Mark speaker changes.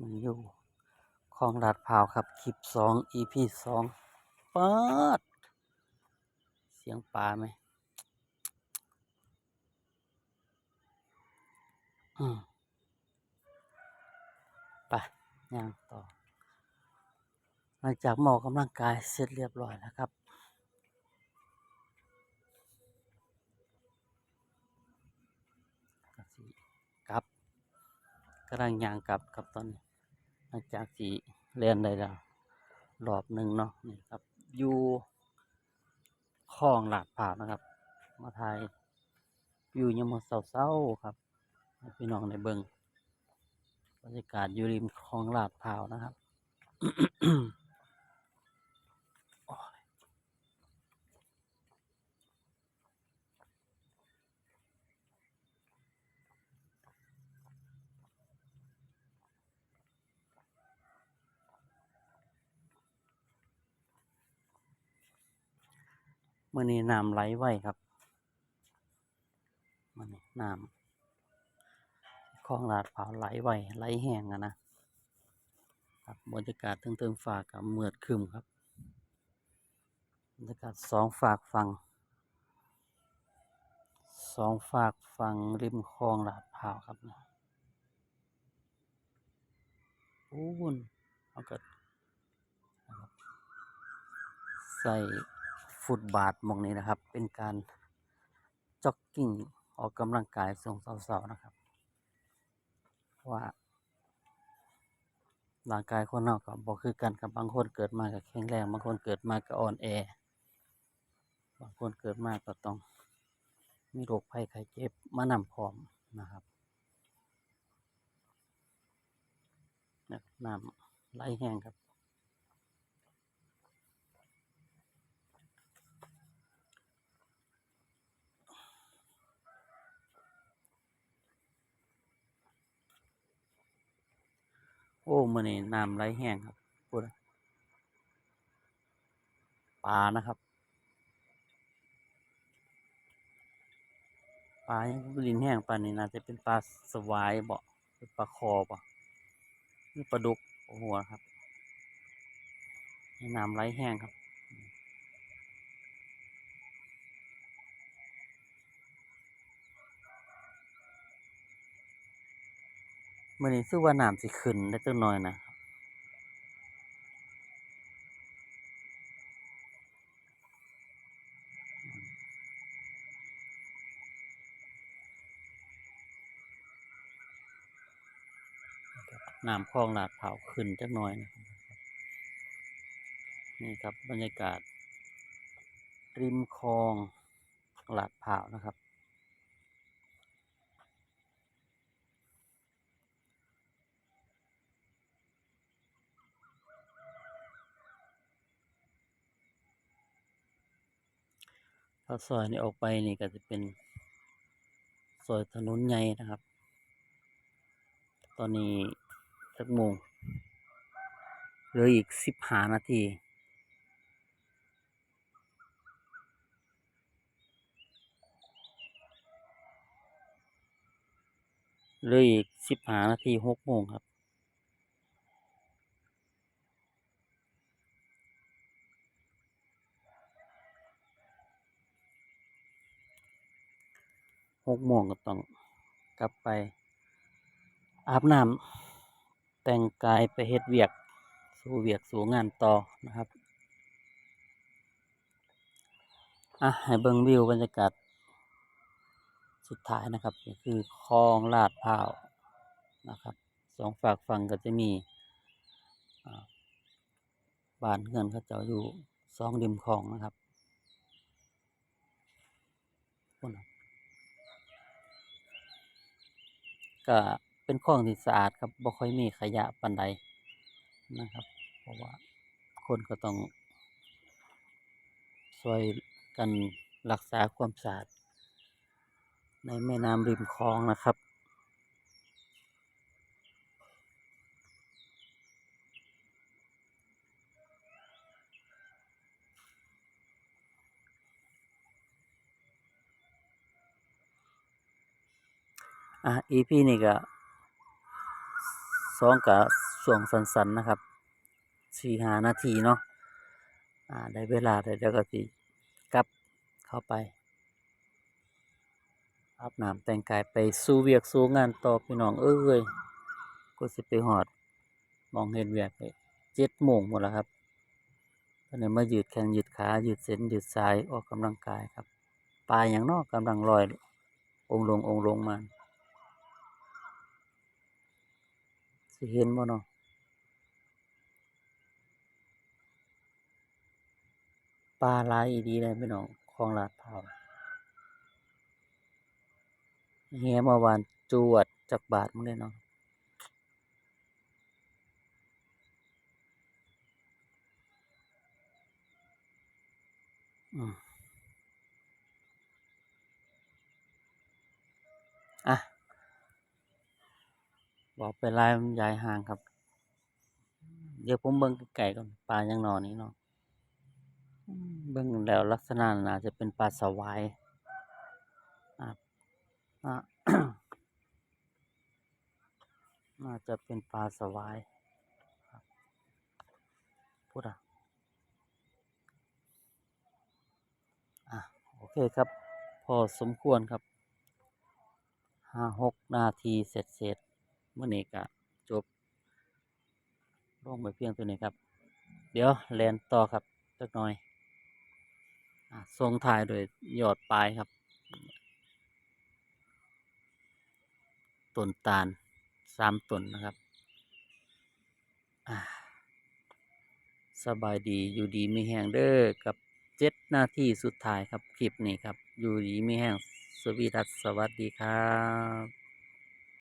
Speaker 1: มันอยู่คลองลาดพร้าวครับคลิปสอง EP สองปาดเสียงปลาไหมอืมไปย่างต่อ หลังจากหมอกำลังกายเสร็จเรียบร้อยแล้วครับก็สิกลับกำลังย่างกลับครับตอนนี้ หลังจากที่เรียนได้แล้วรอบหนึ่งเนาะนี่ครับอยู่คลองหลาดพราวนะครับ มาถ่ายอยู่ยามเศร้าๆครับพี่น้องในเบิงบรรยากาศอยู่ริมคลองลาดพร้าวนะครับ มื่อนี้น้ำไหลไวครับมื่อนี้น้ำคลองลาดพราวไหลไวไหลแห้งอะนะครับบรรยากาศเทิงๆฝากกับเมือดคึมครับบรรยากาศสองฝากฝั่งสองฝากฝั่งริมคลองลาดพราวครับนะปูนเอาก็นะใส่ ฟุตบาทมองนี้นะครับ เป็นการจ็อกกิ้งออกกำลังกายส่งสาวๆนะครับ ว่าร่างกายคนเราก็บ่คือกันกับบางคนเกิดมาก็แข็งแรง บางคนเกิดมาก็อ่อนแอ บางคนเกิดมาก็ต้อง มีโรคภัยไข้เจ็บมานำพร้อมนะครับนะครับน้ำไหลแห้งครับ โอ้มือนี่น้ำไหลแห้งครับพูดนะปลานะครับปลายังลินแห้งปลานนี้น่าจะเป็นปลาสวายบ่เป็นปลาคอบ่นี่ปลาดุกหัวครับน้ำไหลแห้งครับ มื้อนี้รู้สึกว่าน้ำสิขึ้นได้จักหน่อยนะน้ำคลองลาดพร้าขึ้นจักหน่อยนะนี่ครับบรรยากาศ ริมคลองลาดพร้านะครับ ถ้าซอยนี้ออกไปนี่ก็จะเป็นซอยถนนใหญ่นะครับ ตอนนี้สักโมงเหลืออีกสิบห้านาทีเหลืออีกสิบห้านาทีหกโมงครับ หกโมงก็ต้องกลับไป อาบน้ำแต่งกายไปเฮ็ดเวียก สู่เวียกสู่งานต่อนะครับอะให้เบิ่งวิวบรรยากาศสุดท้ายนะครับก็คือคลองลาดพร้าวนะครับสองฝากฝั่งก็จะมีบ้านเรือนเขาเจ้าอยู่สองริมคลองนะครับพุ่นน่ะ ก็เป็นคลองที่สะอาดครับบ่ค่อยมีขยะปันใดนะครับ เพราะว่าคนก็ต้องช่วยกันรักษาความสะอาดในแม่น้ำริมคลองนะครับ อะ EP นี้ก็สองกับช่วงสั้นๆนะครับสี่หานาทีเนาะอ่าได้เวลาได้แล้วก็สิกลับเข้าไปอาบน้ำแต่งกายไปสู่เวียกสู่งานต่อพี่น้องเอ้ยก็สิไปหอด มองเห็นเวียกไปเจ็ดโมงหมดแล้วครับตอนนี้มายืดแข้งยืดขายืดเส้นยืดสายออกกำลังกายครับปลาอย่างนอกกำลังลอยองลงองลงมา สิเห็นบ่เนาะปลาลายอีดีเลยพี่น้องคลองลาดพร้าวแหเมื่อวานจวดจากบาทมึงเลยเนาะอืมอะ บอกไปลายมันยายห่างครับ เดี๋ยวผมเบิ่งไก่ก่อนปลายังนอนนี่เนาะอืมเบิ่งแล้วลักษณะน่าจะเป็นปลาสวายอะอะน่าจะเป็นปลาสวายพูดอะอะโอเคครับ พอสมควรครับห้าหกนาทีเสร็จเสร็จ เมื่อนี้ก็จบลงไปเพียงตัวนี้ครับ เดี๋ยวแลนต่อครับจักหน่อยอทรงถ่ายโดยยอดปลายครับต้นตาลสามต้นนะครับสบายดีอยู่ดีมีแห้งเด้อกับเจ็ดนาทีสุดท้ายครับ คลิปนี้ครับ อยู่ดีมีแห้งสวีดัสสวัสดีครับ